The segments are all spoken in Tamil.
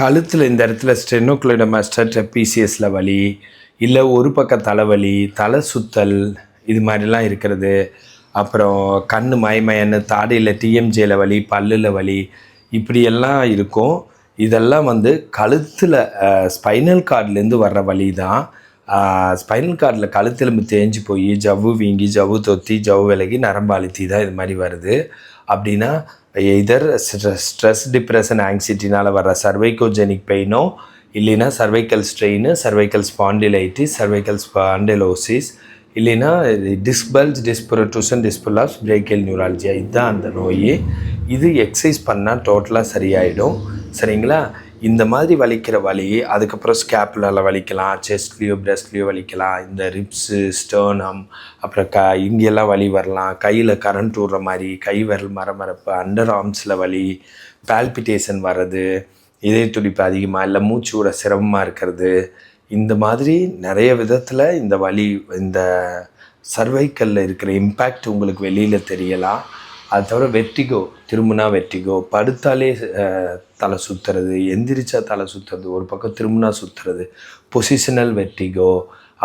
கழுத்தில் இந்த இடத்துல ஸ்டெனோக்ளோடமாஸ்டர் ட்ரெப்பீசியஸில் வலி இல்லை ஒரு பக்க தலைவலி தலை சுத்தல் இது மாதிரிலாம் இருக்கிறது. அப்புறம் கண் மயமயன்னு தாடையில் டிஎம்ஜேல வலி பல்லில் வலி இப்படியெல்லாம் இருக்கும். இதெல்லாம் வந்து கழுத்தில் ஸ்பைனல் கார்ட்லேருந்து வர்ற வலி தான் ஸ்பைனல் கார்டில் கழுத்தெலும்பு தேஞ்சு போய் ஜவ்வு வீங்கி ஜவ்வு தொத்தி ஜவ்வு விலகி நரம்பு அழுத்தி தான் இது மாதிரி வருது. அப்படின்னா எதர் ஸ்ட்ரெஸ் டிப்ரெஷன் ஆங்ஸைட்டினால் வர்ற சர்வைக்கோஜெனிக் பெயினோ இல்லைன்னா cervical strain cervical spondylitis cervical spondylosis இல்லைன்னா டிஸ்பல்ஸ் டிஸ்புரட்ரூஷன் டிஸ்புலாஸ் பிரேக்கல் நியூராலஜியா இதுதான் அந்த நோய். இது எக்ஸசைஸ் பண்ணால் டோட்டலாக சரியாயிடும். சரிங்களா? இந்த மாதிரி வலிக்கிற வலி அதுக்கப்புறம் ஸ்கேப்புலால் வலிக்கலாம் செஸ்ட்லேயோ பிரஸ்ட்லேயோ வலிக்கலாம் இந்த ரிப்ஸு ஸ்டர்னம் அப்புறம் க இங்கெல்லாம் வலி வரலாம். கையில் கரண்ட் விடுற மாதிரி கை விரல் மரமரப்பு அண்டர் ஆர்ம்ஸில் வலி பால்பிட்டேஷன் வர்றது இதய துடிப்பு அதிகமாக இல்லை மூச்சு விட சிரமமாக இருக்கிறது. இந்த மாதிரி நிறைய விதத்தில் இந்த வலி இந்த சர்வைக்கல்ல இருக்கிற இம்பேக்ட் உங்களுக்கு வெளியில் தெரியலாம். அது தவிர வெட்டிகோ திரும்பினா வெட்டிகோ படுத்தாலே தலை சுற்றுறது எந்திரிச்சா தலை சுற்றுறது ஒரு பக்கம் திரும்பினா சுற்றுறது பொசிஷனல் வெட்டிகோ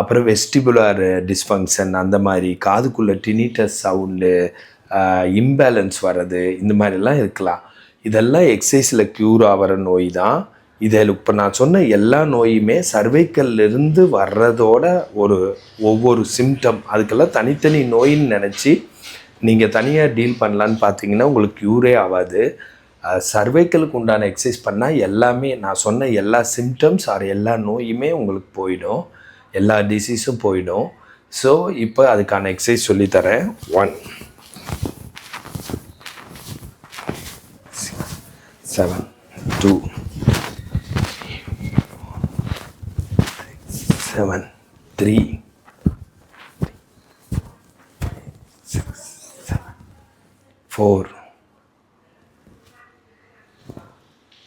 அப்புறம் வெஸ்டிபுலார் டிஸ்ஃபங்க்ஷன் அந்த மாதிரி. காதுக்குள்ளே டினிட்டஸ் சவுண்டு இம்பேலன்ஸ் வர்றது இந்த மாதிரிலாம் இருக்கலாம். இதெல்லாம் எக்ஸசைஸில் க்யூர் ஆகிற நோய் தான். இதில் இப்போ நான் சொன்ன எல்லா நோயுமே சர்வைக்கல்லிருந்து இருந்து வர்றதோட ஒரு ஒவ்வொரு சிம்டம் அதுக்கெல்லாம் தனித்தனி நோயின்னு நினச்சி நீங்கள் தனியாக டீல் பண்ணலான்னு பார்த்தீங்கன்னா உங்களுக்கு க்யூரே ஆகாது சர்வைக்கலுக்கு உண்டான எக்ஸசைஸ் பண்ணால் எல்லாமே நான் சொன்ன எல்லா சிம்டம்ஸ் ஆர் எல்லா நோயுமே உங்களுக்கு போயிடும். எல்லா டிசீஸும் போயிடும். ஸோ இப்போ அதுக்கான எக்ஸசைஸ் சொல்லித்தரேன் one seven two seven three four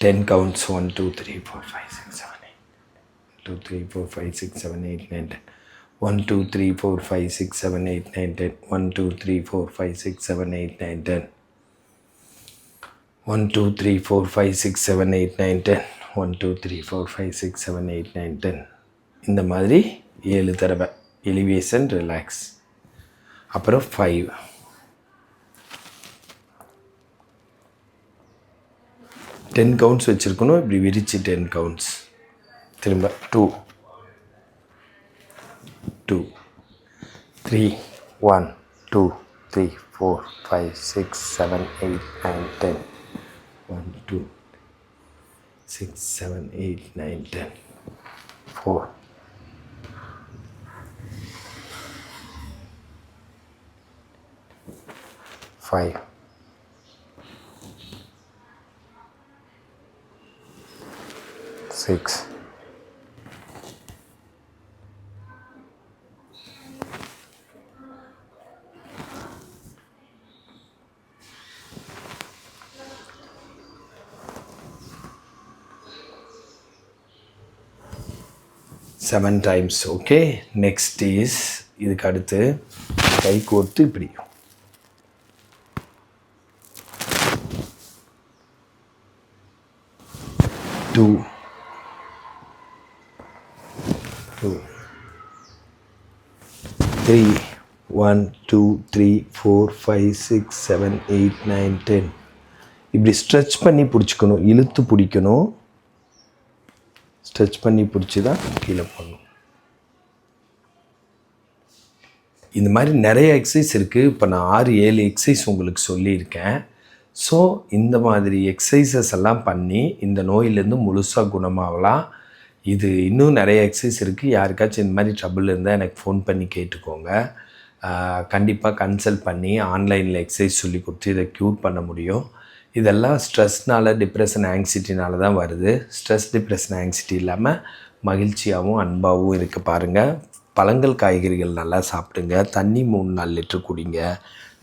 ten counts one two three four five six seven eight two three four five six seven eight nine ten one two three four five six seven eight nine ten one two three four five six seven eight nine ten one two three four five six seven eight nine ten one two three four five six seven eight nine ten இந்த மாதிரி ஏழு தடவை எலிவேஷன் ரிலாக்ஸ் அப்புறம் ஃபைவ் டென் கவுண்ட்ஸ் வச்சுருக்கணும் இப்படி விரிச்சு டென் கவுண்ட்ஸ் திரும்ப two two three one two three four five six seven eight nine ten one two six seven eight nine ten four five six, seven times okay next is இதுக்கு அடுத்து கை கோர்த்து இப்படி. Two two three one two three four five six seven eight nine ten இப்படி ஸ்ட்ரெச் பண்ணி பிடிச்சிக்கணும். இழுத்து பிடிக்கணும். ஸ்ட்ரெச் பண்ணி பிடிச்சி தான் கீழே போடணும். இந்த மாதிரி நிறைய எக்ஸசைஸ் இருக்குது இப்போ நான் ஆறு ஏழு எக்ஸசைஸ் உங்களுக்கு சொல்லியிருக்கேன். ஸோ இந்த மாதிரி எக்ஸசைசஸ் எல்லாம் பண்ணி இந்த நோயிலேருந்து முழுசாக குணமாகலாம். இது இன்னும் நிறைய எக்ஸசைஸ் இருக்குது யாருக்காச்சும் இந்த மாதிரி ட்ரபுள் இருந்தால் எனக்கு ஃபோன் பண்ணி கேட்டுக்கோங்க. கண்டிப்பாக கன்சல்ட் பண்ணி ஆன்லைனில் எக்ஸசைஸ் சொல்லி கொடுத்து இதை க்யூர் பண்ண முடியும். இதெல்லாம் ஸ்ட்ரெஸ்னால் டிப்ரெஷன் ஆங்ஸிட்டினால தான் வருது. ஸ்ட்ரெஸ் டிப்ரெஷன் ஆங்ஸிட்டி இல்லாமல் மகிழ்ச்சியாகவும் அன்பாகவும் இருக்க பாருங்கள் பழங்கள் காய்கறிகள் நல்லா சாப்பிடுங்க. தண்ணி மூணு நாலு லிட்டர் குடிங்க.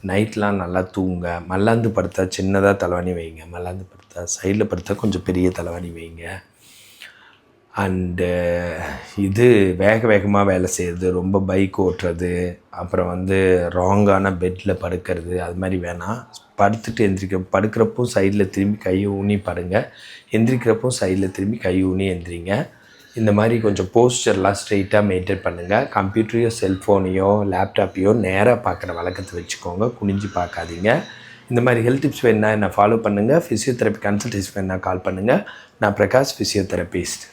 நைட்லாம் நல்லா தூங்க மல்லாந்து படுத்தா சின்னதாக தலைவாணி வைங்க. மல்லாந்து படுத்தா சைடில் படுத்தா கொஞ்சம் பெரிய தலைவாணி வைங்க. அண்டு uh, இது வேக வேகமாக வேலை செய்கிறது ரொம்ப பைக் ஓட்டுறது அப்புறம் வந்து ராங்கான பெட்டில் படுக்கிறது அது மாதிரி வேணாம் படுத்துட்டு எந்திரிக்க படுக்கிறப்போ சைடில் திரும்பி கையை ஊனி படுங்க. எந்திரிக்கிறப்போ சைடில் திரும்பி கை ஊனி எந்திரிங்க. இந்த மாதிரி கொஞ்சம் போஸ்டர்லாம் ஸ்ட்ரெயிட்டாக மெயின்டைன் பண்ணுங்கள் கம்ப்யூட்டரையோ செல்ஃபோனையோ லேப்டாப்பையோ நேராக பார்க்குற வழக்கத்தை வச்சுக்கோங்க. குனிஞ்சு பார்க்காதீங்க இந்த மாதிரி ஹெல்த் டிப்ஸ் வேணுன்னா என்னை ஃபாலோ பண்ணுங்கள் ஃபிசியோதெரப்பி கன்சல்டேஷன் வேணுன்னா கால் பண்ணுங்கள் நான் பிரகாஷ் ஃபிசியோதெரபிஸ்ட்